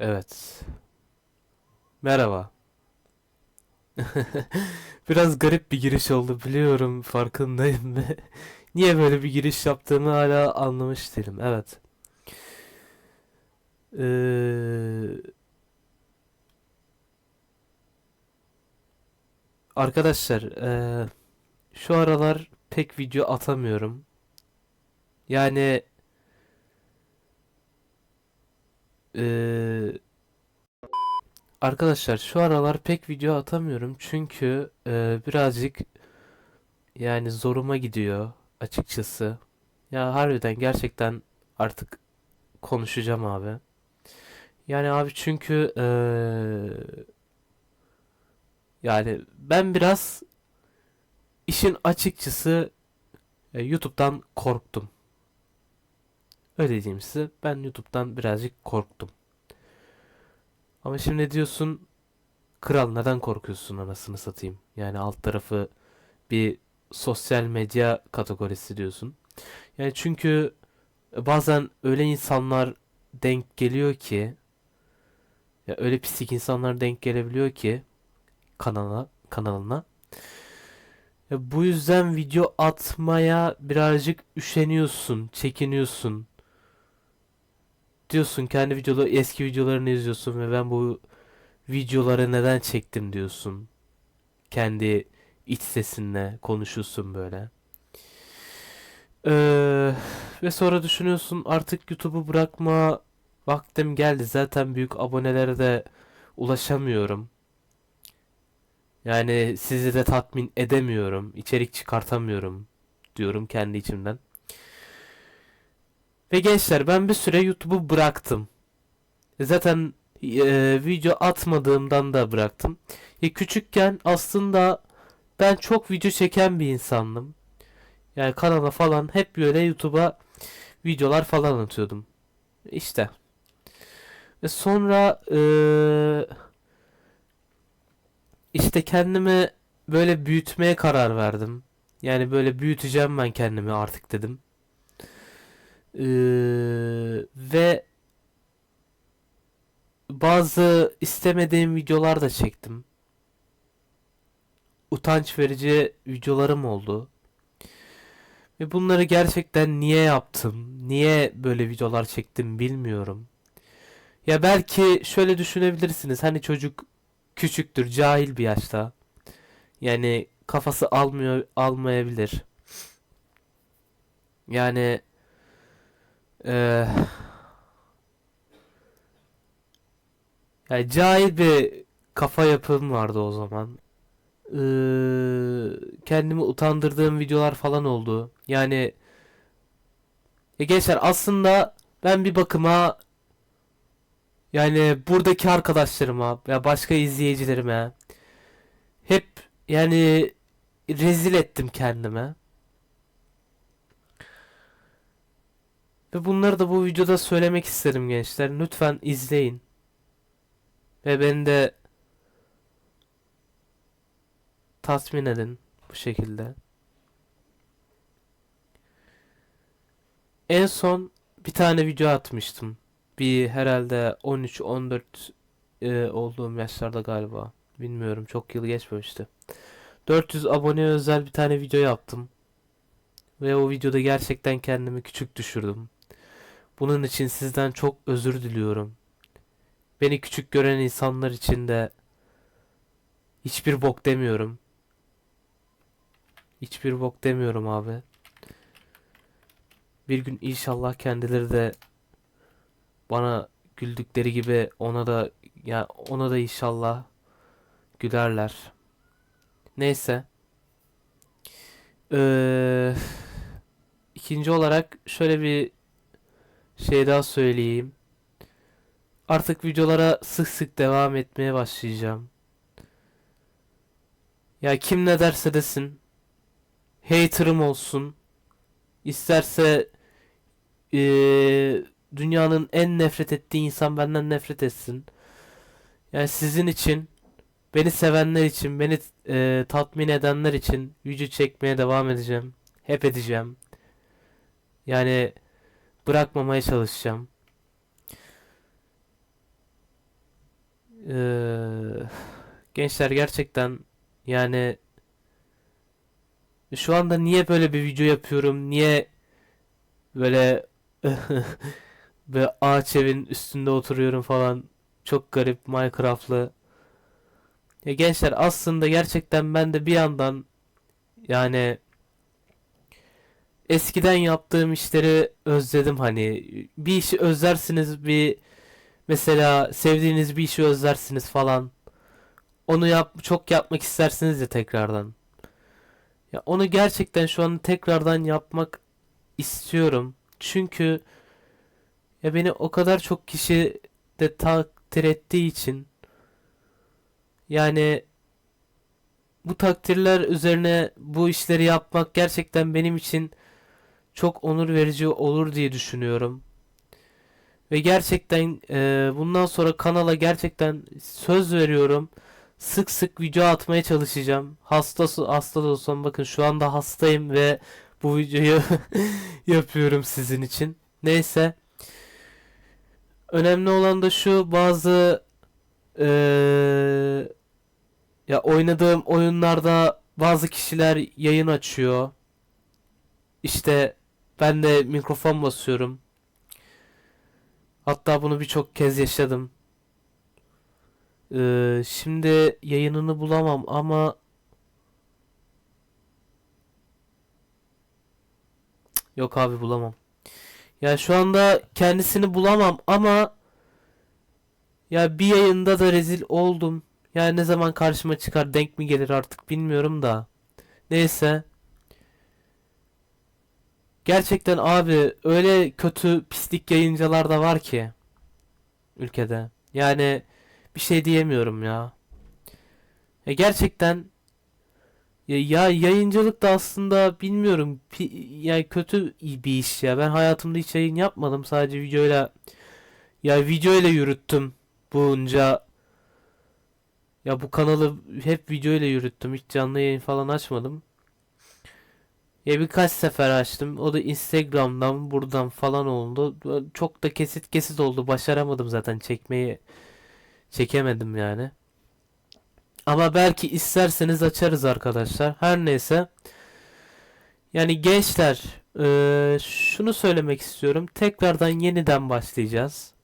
Evet. Merhaba. Biraz garip bir giriş oldu biliyorum farkındayım ve niye böyle bir giriş yaptığımı hala anlamış değilim. Evet. Ee, arkadaşlar ee, şu aralar pek video atamıyorum. Yani ee, Arkadaşlar şu aralar pek video atamıyorum çünkü e, birazcık yani zoruma gidiyor açıkçası. Ya harbiden gerçekten artık konuşacağım abi. Yani abi çünkü e, yani ben biraz işin açıkçası e, YouTube'dan korktum. Öyle diyeyim size. Ben YouTube'dan birazcık korktum. Ama şimdi diyorsun kral neden korkuyorsun anasını satayım. Yani alt tarafı bir sosyal medya kategorisi diyorsun. Yani çünkü bazen öyle insanlar denk geliyor ki ya öyle pislik insanlar denk gelebiliyor ki kanala kanalına. Ya bu yüzden video atmaya birazcık üşeniyorsun, çekiniyorsun. Diyorsun kendi videoları eski videolarını izliyorsun ve ben bu videoları neden çektim diyorsun. Kendi iç sesinle konuşuyorsun böyle. Ee, ve sonra düşünüyorsun artık YouTube'u bırakma vaktim geldi. Zaten büyük abonelere de ulaşamıyorum. Yani sizi de tatmin edemiyorum. içerik çıkartamıyorum diyorum kendi içimden. Ve gençler ben bir süre YouTube'u bıraktım. Zaten e, video atmadığımdan da bıraktım. Ya küçükken aslında ben çok video çeken bir insandım. Yani kanala falan hep böyle YouTube'a videolar falan atıyordum. İşte. Ve sonra e, işte kendimi böyle büyütmeye karar verdim. Yani böyle büyüteceğim ben kendimi artık dedim. Ee, ve bazı istemediğim videolar da çektim. Utanç verici videolarım oldu. Ve bunları gerçekten niye yaptım? Niye böyle videolar çektim bilmiyorum. Ya belki şöyle düşünebilirsiniz. Hani çocuk küçüktür, cahil bir yaşta. Yani kafası almıyor, almayabilir. Yani eee yani cahil bir kafa yapım vardı o zaman. Eee, kendimi utandırdığım videolar falan oldu. Yani ya gençler aslında ben bir bakıma yani buradaki arkadaşlarıma ya başka izleyicilerime hep yani rezil ettim kendime. Ve bunları da bu videoda söylemek isterim gençler. Lütfen izleyin. Ve beni de tatmin edin bu şekilde. En son bir tane video atmıştım. Bir herhalde 13-14 e, olduğum yaşlarda galiba. Bilmiyorum çok yıl geçmemişti. 400 abone özel bir tane video yaptım. Ve o videoda gerçekten kendimi küçük düşürdüm. Bunun için sizden çok özür diliyorum. Beni küçük gören insanlar için de hiçbir bok demiyorum. Hiçbir bok demiyorum abi. Bir gün inşallah kendileri de bana güldükleri gibi ona da ya ona da inşallah gülerler. Neyse. Ee, ikinci olarak şöyle bir şey daha söyleyeyim. Artık videolara sık sık devam etmeye başlayacağım. Ya kim ne derse desin. Hater'ım olsun. İsterse eee, dünyanın en nefret ettiği insan benden nefret etsin. Yani sizin için, beni sevenler için, beni eee, tatmin edenler için video çekmeye devam edeceğim. Hep edeceğim. Yani bırakmamaya çalışacağım. Ee, gençler gerçekten yani şu anda niye böyle bir video yapıyorum? Niye böyle ve ağaç evin üstünde oturuyorum falan. Çok garip Minecraft'lı. Ya gençler aslında gerçekten ben de bir yandan yani eskiden yaptığım işleri özledim hani. Bir işi özlersiniz bir mesela sevdiğiniz bir işi özlersiniz falan. Onu yap çok yapmak istersiniz ya tekrardan. Ya onu gerçekten şu an tekrardan yapmak istiyorum. Çünkü ya beni o kadar çok kişi de takdir ettiği için yani bu takdirler üzerine bu işleri yapmak gerçekten benim için çok onur verici olur diye düşünüyorum. Ve gerçekten e, bundan sonra kanala gerçekten söz veriyorum. Sık sık video atmaya çalışacağım. Hastası hasta da olsam bakın şu anda hastayım ve bu videoyu yapıyorum sizin için. Neyse. Önemli olan da şu bazı eee, ya oynadığım oyunlarda bazı kişiler yayın açıyor. İşte ben de mikrofon basıyorum. Hatta bunu birçok kez yaşadım. Eee, şimdi yayınını bulamam ama yok abi bulamam. Ya şu anda kendisini bulamam ama ya bir yayında da rezil oldum. Yani ne zaman karşıma çıkar denk mi gelir artık bilmiyorum da. Neyse. Gerçekten abi öyle kötü pislik yayıncılar da var ki ülkede. Yani bir şey diyemiyorum ya. Ya gerçekten ya, ya yayıncılık da aslında bilmiyorum pi- yani kötü bir iş ya. Ben hayatımda hiç yayın yapmadım. Sadece videoyla ya videoyla yürüttüm bunca ya bu kanalı hep videoyla yürüttüm. Hiç canlı yayın falan açmadım. Ya birkaç sefer açtım. O da Instagram'dan buradan falan oldu. Çok da kesit kesit oldu. Başaramadım zaten çekmeyi. Çekemedim yani. Ama belki isterseniz açarız arkadaşlar. Her neyse. Yani gençler, eee, şunu söylemek istiyorum. Tekrardan yeniden başlayacağız.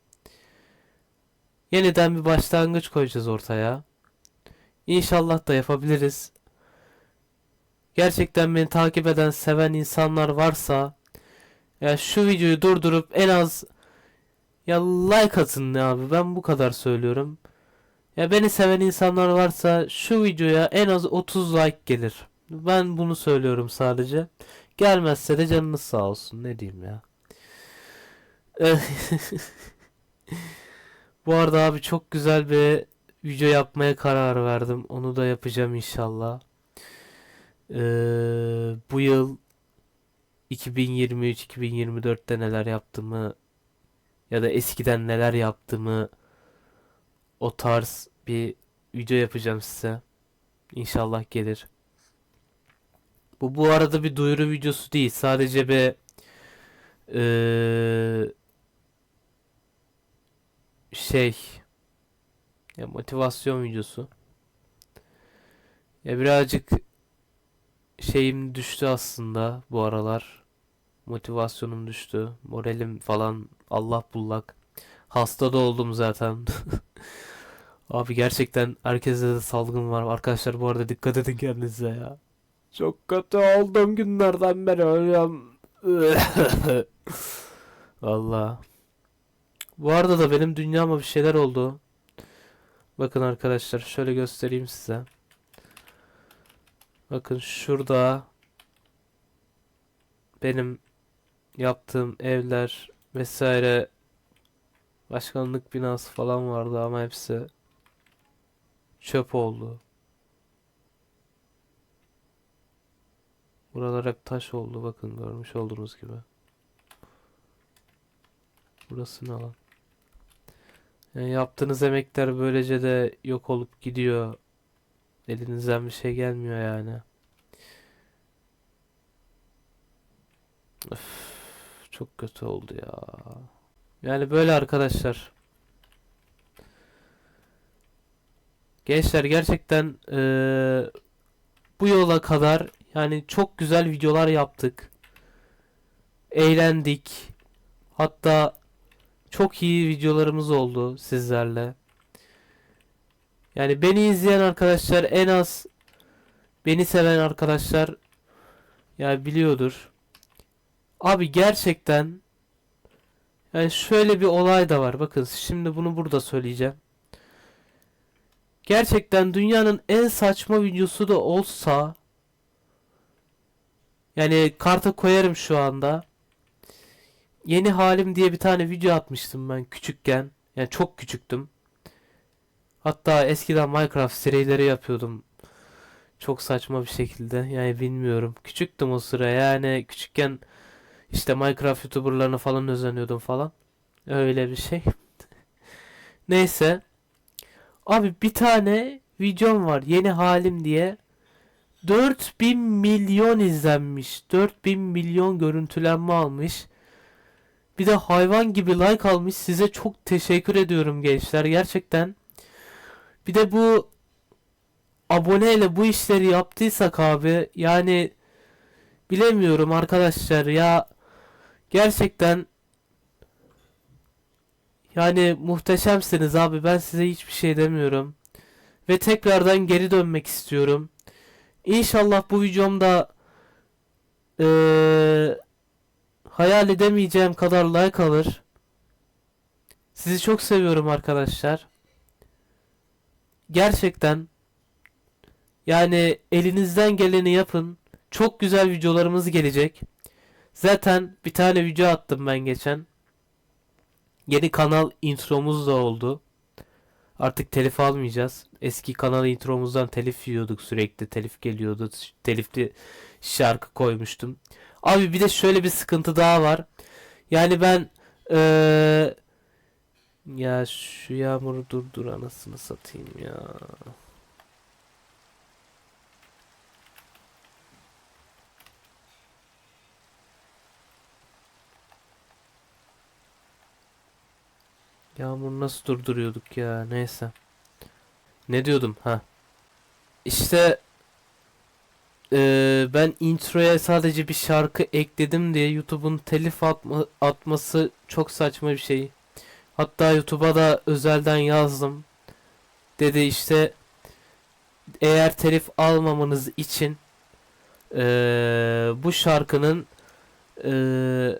Yeniden bir başlangıç koyacağız ortaya. İnşallah da yapabiliriz. Gerçekten beni takip eden, seven insanlar varsa ya şu videoyu durdurup en az ya like atın ya abi. Ben bu kadar söylüyorum. Ya beni seven insanlar varsa şu videoya en az 30 like gelir. Ben bunu söylüyorum sadece. Gelmezse de canınız sağ olsun. Ne diyeyim ya. Bu arada abi çok güzel bir video yapmaya karar verdim. Onu da yapacağım inşallah. Ee, bu yıl 2023-2024'te neler yaptığımı ya da eskiden neler yaptığımı o tarz bir video yapacağım size. İnşallah gelir. Bu bu arada bir duyuru videosu değil. Sadece bir eee, şey ya motivasyon videosu. Ya birazcık şeyim düştü aslında bu aralar. Motivasyonum düştü. Moralim falan Allah bullak. Hasta da oldum zaten. Abi gerçekten herkeste de salgın var. Arkadaşlar bu arada dikkat edin kendinize ya. Çok kötü olduğum günlerden beri ölüyorum. Allah. Bu arada da benim dünyama bir şeyler oldu. Bakın arkadaşlar şöyle göstereyim size. Bakın şurada benim yaptığım evler vesaire başkanlık binası falan vardı ama hepsi çöp oldu. Buralar hep taş oldu bakın görmüş olduğunuz gibi. Burası ne lan? Yani yaptığınız emekler böylece de yok olup gidiyor. Elinizden bir şey gelmiyor yani. Öf, çok kötü oldu ya. Yani böyle arkadaşlar. Gençler gerçekten eee, bu yola kadar yani çok güzel videolar yaptık. Eğlendik. Hatta çok iyi videolarımız oldu sizlerle. Yani beni izleyen arkadaşlar en az beni seven arkadaşlar ya biliyordur. Abi gerçekten yani şöyle bir olay da var. Bakın şimdi bunu burada söyleyeceğim. Gerçekten dünyanın en saçma videosu da olsa yani karta koyarım şu anda. Yeni halim diye bir tane video atmıştım ben küçükken. Yani çok küçüktüm. Hatta eskiden Minecraft serileri yapıyordum. Çok saçma bir şekilde. Yani bilmiyorum. Küçüktüm o sıra. Yani küçükken işte Minecraft YouTuber'larına falan özeniyordum falan. Öyle bir şey. Neyse. Abi bir tane videom var. Yeni halim diye. 4000 milyon izlenmiş. 4000 milyon görüntülenme almış. Bir de hayvan gibi like almış. Size çok teşekkür ediyorum gençler. Gerçekten. Bir de bu aboneyle bu işleri yaptıysak abi yani bilemiyorum arkadaşlar ya gerçekten yani muhteşemsiniz abi ben size hiçbir şey demiyorum ve tekrardan geri dönmek istiyorum. İnşallah bu videomda eee, hayal edemeyeceğim kadar like alır. Sizi çok seviyorum arkadaşlar. Gerçekten yani elinizden geleni yapın. Çok güzel videolarımız gelecek. Zaten bir tane video attım ben geçen. Yeni kanal intromuz da oldu. Artık telif almayacağız. Eski kanal intromuzdan telif yiyorduk sürekli. Telif geliyordu. Telifli şarkı koymuştum. Abi bir de şöyle bir sıkıntı daha var. Yani ben eee, ya şu yağmuru durdur anasını satayım ya. Yağmur nasıl durduruyorduk ya neyse. Ne diyordum ha. İşte eee, ben introya sadece bir şarkı ekledim diye YouTube'un telif atma, atması çok saçma bir şey. Hatta YouTube'a da özelden yazdım. Dedi işte eğer telif almamanız için eee, bu şarkının eee,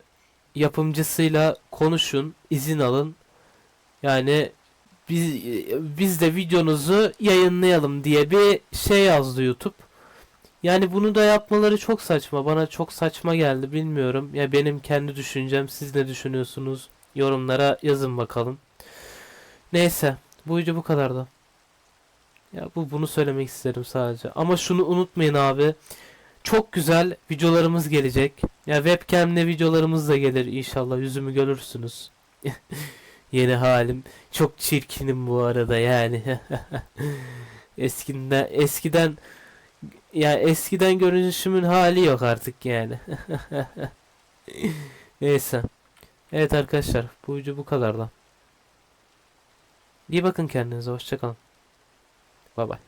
yapımcısıyla konuşun, izin alın. Yani biz biz de videonuzu yayınlayalım diye bir şey yazdı YouTube. Yani bunu da yapmaları çok saçma. Bana çok saçma geldi. Bilmiyorum. Ya benim kendi düşüncem. Siz ne düşünüyorsunuz? Yorumlara yazın bakalım. Neyse. Bu video bu kadardı. Ya bu bunu söylemek isterim sadece. Ama şunu unutmayın abi. Çok güzel videolarımız gelecek. Ya webcam'le videolarımız da gelir inşallah. Yüzümü görürsünüz. Yeni halim. Çok çirkinim bu arada yani. Eskiden eskiden ya eskiden görünüşümün hali yok artık yani. Neyse. Evet arkadaşlar bu video bu kadar da. İyi bakın kendinize hoşçakalın. Bay bay.